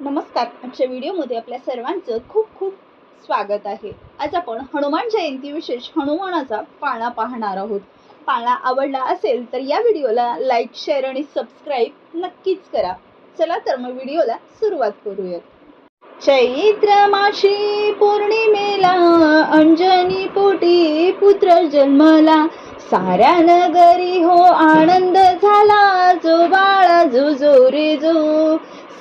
नमस्कार. आजच्या व्हिडिओमध्ये आपल्या सर्वांचं खूप खूप स्वागत आहे. आज आपण हनुमान जयंती विशेष हनुमानाचा पाळणा पाहणार आहोत. पाळणा आवडला असेल तर या व्हिडिओला लाईक शेअर आणि सबस्क्राईब नक्कीच करा. चला तर मग व्हिडिओला सुरुवात करूयात. चैत्र माशी पौर्णिमेला अंजनी पोटी पुत्र जन्मला. साऱ्या नगरी हो आनंद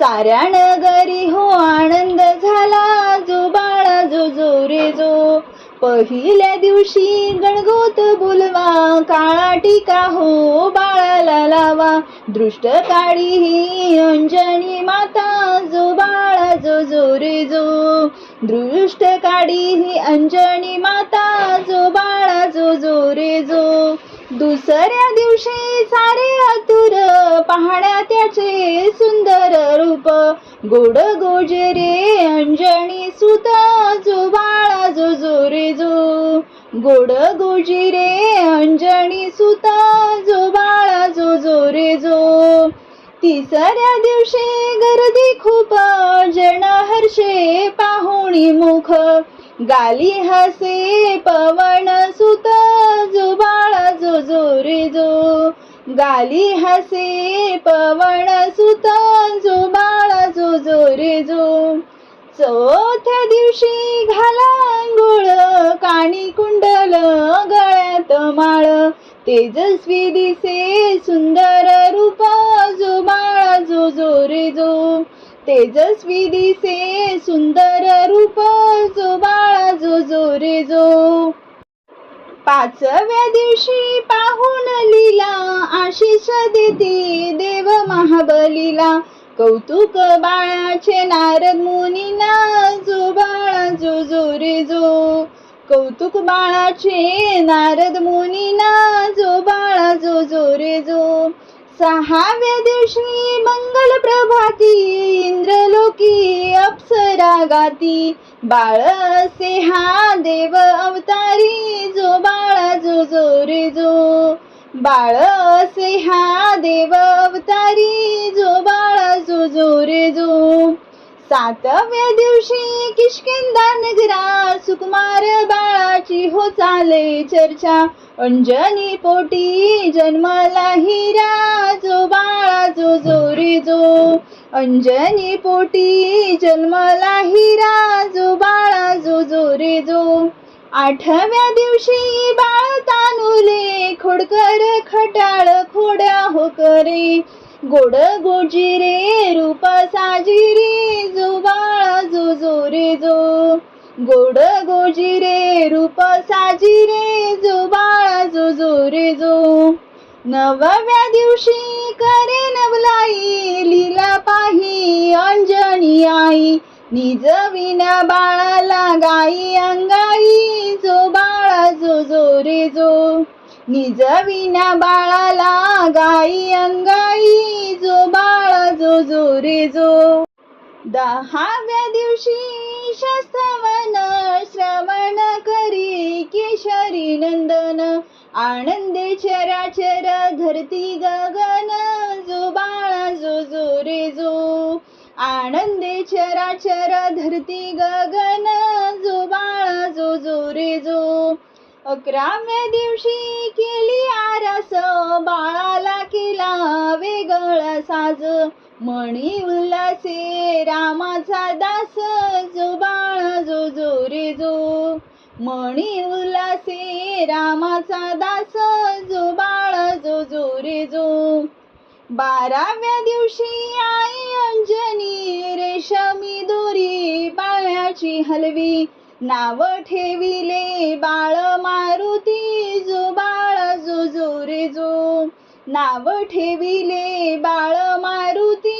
साऱ्या नगरी हो आनंद झाला. जो बाळा जो जो जो. पहिल्या दिवशी गणगोत बोलवा. काळा टीका हो बाळाला लावा. दृष्ट काळी ही अंजनी माता. जो बाळा जो जो जो. दृष्ट काळी ही अंजनी माता. जो दुसऱ्या दिवशी सारे आतुर पाहण्या त्याचे सुंदर रूप. गोड गोजरे अंजनी सुत जो बाळा जो. जो जो गोड गोजिरे अंजनी सुत जो बाळा जो जो. तिसऱ्या दिवशी गर्दी खूप जन हर्षे पाहुणी मुख. गाली हसे पवन सुत जुबाळ बाळा जो. गाली हसे पवन सुत जुबाळ बाळा जो. चौथ्या दिवशी घाला काणी कुंडल गळ्यात माळ. तेजस्वी दिसे सुंदर रूप जो तेजस्वी दिसे सुंदर रूप जो बाळा जो. जो रे जो पाचव्या दिवशी पाहून लीला आशिष देते देव महाबलीला. कौतुक बाळाचे नारद मुनीना जो बाळा जो. जो रे जो कौतुक बाळाचे नारद मुनीना जो बाळा जो जो रे जो. सहाव्या दिवशी मंगल प्रभाती इंद्रलोकी अप्सरा गाती. बाळ असे हा देव अवतारी जो बाळा जो जो रे जो. बाळ असे हा देव अवतारी जो बाळा जो जो रे जो. सातव्या दिवशी किशकिंदा नगरा सुकुमार बाळाची हो चाले चर्चा. अंजनी पोटी जन्मला हिरा जो बाळा जो जोरी जो. अंजनी पोटी जन्मला हिरा जो बाळा जो जोरी जो. आठव्या दिवशी बाळ तानुले खोडकर खटाळ खोड्या हो करे गोड गोजिरे रूप साजिरे गोड गोजिरे रूप साजिरे जो बाळा जो जो रे जो. नवव्या दिवशी करे नवलाई लीला पाही अंजनी आई. निज विना बाळाला गाई अंगाई जो बाळा जो जो रे जो. निज विना बाळाला गाई अंगाई जो बाळा जो जो रे जो. दहाव्या दिवशी शस्त्र केशरी नंदन आनंदे चराचर धरती गगन जो बाळा जो जो रे जो. आनंदे चराचर धरती गगन जो बाळा जो जो रे जो. अकराव्या दिवशी केली आरस बाळाला केला वेगळा साज. मणी उल्लासे रामाचा दास जो बाळा जो. म्हणी उलासी उल्हासे रामाचा दास जो बाळ जो जो जो. बाराव्या दिवशी आई अंजनी रेशमी दोरी बाळ्याची हलवी. नाव ठेविले बाळ मारुती जो बाळ जो जो रे जो. नाव ठेविले बाळ मारुती